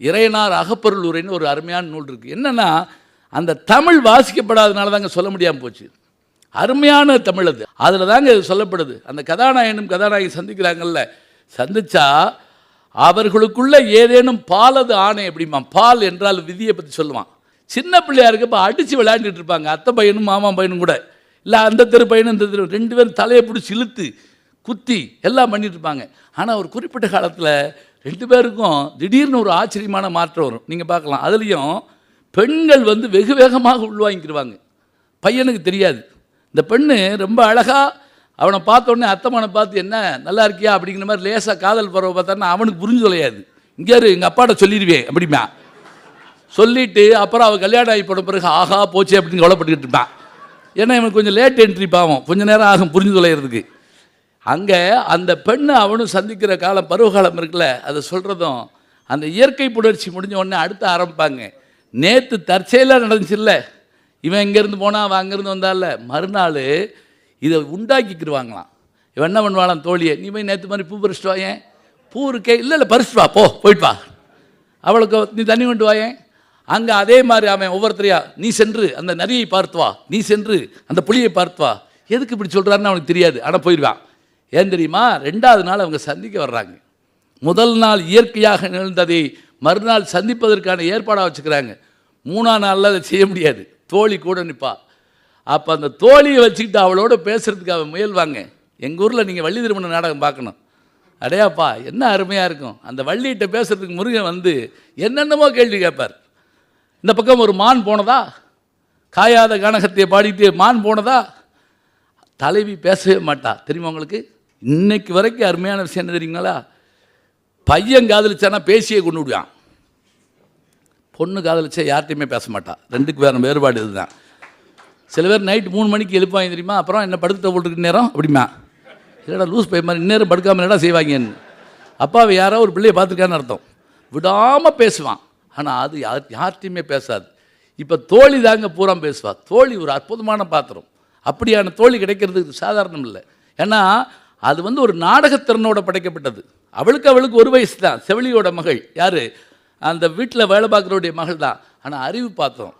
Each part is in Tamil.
இறையனார் அகப்பொருள் உரைன்னு ஒரு அருமையான நூல் இருக்குது என்னென்னா அந்த தமிழ் வாசிக்கப்படாதனால தாங்க சொல்ல முடியாமல் போச்சு. அருமையான தமிழ் அது. அதில் தாங்க இது சொல்லப்படுது. அந்த கதாநாயகனும் கதாநாயகி சந்திக்கிறாங்கல்ல சந்திச்சா அவர்களுக்குள்ள ஏதேனும் பாலது ஆணை எப்படிமா பால் என்றால் விதியை பற்றி சொல்லுவான். சின்ன பிள்ளையா இருக்கப்போ அடித்து விளையாண்டுட்டு இருப்பாங்க. அத்தை பையனும் மாமா பையனும் கூட. இல்லை அந்த தெரு பையனும் இந்த தெரு ரெண்டு பேரும் தலையை பிடிச்சி இழுத்து குத்தி எல்லாம் பண்ணிட்டு இருப்பாங்க. ஆனால் ஒரு குறிப்பிட்ட காலத்தில் ரெண்டு பேருக்கும் திடீர்னு ஒரு ஆச்சரியமான மாற்றம் வரும். நீங்கள் பார்க்கலாம். அதுலேயும் பெண்கள் வந்து வெகு வேகமாக உள்வாங்கிக்கிடுவாங்க பையனுக்கு தெரியாது. இந்த பெண்ணு ரொம்ப அழகாக அவனை பார்த்தோடனே அத்தமனை பார்த்து என்ன நல்லா இருக்கியா? அப்படிங்கிற மாதிரி லேசாக காதல் பறவை பார்த்தான்னா அவனுக்கு புரிஞ்சு தொலையாது. இங்கே எங்கள் அப்பாட்ட சொல்லிடுவேன் அப்படிமா சொல்லிட்டு அப்புறம் அவள் கல்யாணம் ஆகி போன பிறகு ஆஹா போச்சு அப்படின்னு கவலைப்பட்டுக்கிட்டு இருப்பான். ஏன்னா இவனுக்கு கொஞ்சம் லேட் என்ட்ரி பாவம். கொஞ்சம் நேரம் ஆகும் புரிஞ்சு தொலைகிறதுக்கு அங்கே அந்த பெண்ணை அவனும் சந்திக்கிற காலம் பருவகாலம் இருக்குல்ல அதை சொல்கிறதும் அந்த இயற்கை புணர்ச்சி முடிஞ்ச உடனே அடுத்து ஆரம்பிப்பாங்க. நேற்று தற்செயலாக நடந்துச்சுல்ல இவன் இங்கேருந்து போனால் அவன் அங்கேருந்து வந்தால மறுநாள் இதை உண்டாக்கிக்கிடுவாங்களாம் இவன் என்ன பண்ணுவாளாம் தோழியை நீ போய் நேற்று மாதிரி பூ பறிச்சுட்டு வாயேன் பூ இருக்கே இல்லை இல்லை பறிச்சுட்டு வா போ போயிட்டு வா. அவளுக்கு நீ தண்ணி கொண்டு வாயேன் அங்கே அதே மாதிரி அவன் ஒவ்வொருத்தரையா நீ சென்று அந்த நரியை பார்த்து வா நீ சென்று அந்த புலியை பார்த்து வா. எதுக்கு இப்படி சொல்கிறாருன்னு அவனுக்கு தெரியாது ஆனால் போயிடுவான் ஏன் தெரியுமா? ரெண்டாவது நாள் அவங்க சந்திக்க வர்றாங்க. முதல் நாள் இயற்கையாக நிகழ்ந்ததை மறுநாள் சந்திப்பதற்கான ஏற்பாடாக வச்சுக்கிறாங்க. மூணாம் நாளில் அதை செய்ய முடியாது. தோழி கூட நிற்பா அப்போ அந்த தோழியை வச்சுக்கிட்டு அவளோட பேசுகிறதுக்கு அவன் முயல்வாங்க. எங்கள் ஊரில் நீங்கள் வள்ளி திருமண நாடகம் பார்க்கணும். அடையாப்பா என்ன அருமையாக இருக்கும். அந்த வள்ளிகிட்ட பேசுகிறதுக்கு முருகன் வந்து என்னென்னமோ கேள்வி கேட்பார். இந்த பக்கம் ஒரு மான் போனதா? காயாத கனகத்தை பாடிட்டு மான் போனதா? தலைவி பேசவே மாட்டா. தெரியுமா உங்களுக்கு? இன்னைக்கு வரைக்கும் அருமையான விஷயம் என்ன தெரியுங்களா? பையன் காதலிச்சானா பேசியே கொண்டு விடுவான் பொண்ணு காதலிச்சா யார்கிட்டையுமே பேச மாட்டான் ரெண்டுக்கு வேறு வேறுபாடு இதுதான். சில பேர் நைட் மூணு மணிக்கு எழுப்பாங்க தெரியுமா? அப்புறம் என்ன படுத்த போட்டுருக்கு நேரம் அப்படிமா. இல்லைடா லூஸ் பை மாதிரி இந்நேரம் படுக்காமல் என்னடா செய்வாங்கன்னு. அப்பாவை யாரோ ஒரு பிள்ளையை பார்த்துருக்கான்னு அர்த்தம். விடாமல் பேசுவான். ஆனால் அது யார் யார்கிட்டையுமே பேசாது. இப்போ தோழி தாங்க பூரா பேசுவாள் தோழி ஒரு அற்புதமான பாத்திரம். அப்படியான தோழி கிடைக்கிறது சாதாரணம் இல்லை. ஏன்னா அது வந்து ஒரு நாடகத்திறனோட படைக்கப்பட்டது. அவளுக்கு அவளுக்கு ஒரு வயசு தான் செவிலியோட மகள். யார்? அந்த வீட்டில் வேலை பார்க்குறவுடைய மகள் தான். ஆனால் அறிவு பாத்திரம்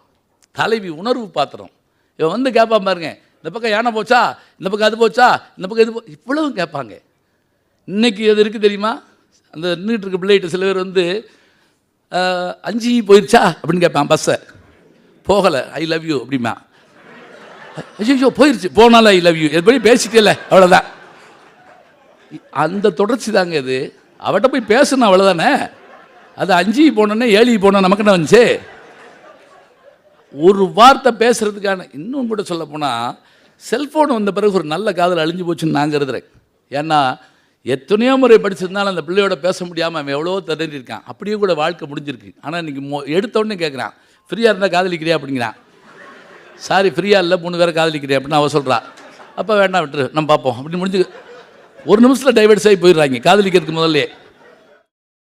தலைவி உணர்வு பாத்திரம். இவன் வந்து கேட்பான் பாருங்க இந்த பக்கம் யானை போச்சா? இந்த பக்கம் அது போச்சா? இந்த பக்கம் இது போ இவ்வளவும் கேட்பாங்க. இன்னைக்கு எது இருக்குது தெரியுமா? அந்த நின்றுட்டு இருக்க பிள்ளைகிட்ட சில பேர் வந்து அஞ்சு போயிடுச்சா அப்படின்னு கேட்பான் பஸ்ஸை. போகலை. ஐ லவ் யூ அப்படிமா ஐயோ போயிடுச்சு போனாலும் ஐ லவ் யூ எப்படி பேசிட்டே அவ்வளோதான் அந்த தொடர்ச்சி தாங்க இது. அவட்ட போய் பேசணும் அவ்வளோதானே அது அஞ்சு போனோன்னே ஏழி போனோம் நமக்கு என்ன வந்துச்சு? ஒரு வார்த்தை பேசுகிறதுக்கான இன்னும் கூட சொல்ல போனால் செல்ஃபோன் வந்த பிறகு ஒரு நல்ல காதல் அழிஞ்சு போச்சுன்னு நான் கருதுறேன். ஏன்னா எத்தனையோ முறை படிச்சிருந்தாலும் அந்த பிள்ளையோட பேச முடியாமல் அவன் எவ்வளோ திணறி அப்படியே கூட வாழ்க்கை முடிஞ்சிருக்கு. ஆனால் இன்றைக்கி மொ எடுத்தோடனே கேட்குறான் ஃப்ரீயாக இருந்தால் காதலிக்கிறியா? அப்படிங்கிறான். சாரி ஃப்ரீயாக இல்லை மூணு பேரை காதலிக்கிறியா? அப்படின்னு அவள் சொல்கிறான் அப்போ வேண்டாம் விட்டுரு நம்ம பார்ப்போம் அப்படின்னு முடிஞ்சு ஒரு நிமிஷத்தில் டைவர்ட்ஸ் ஆகி போயிடுறாங்க. காதலிக்கிறதுக்கு முதல்லே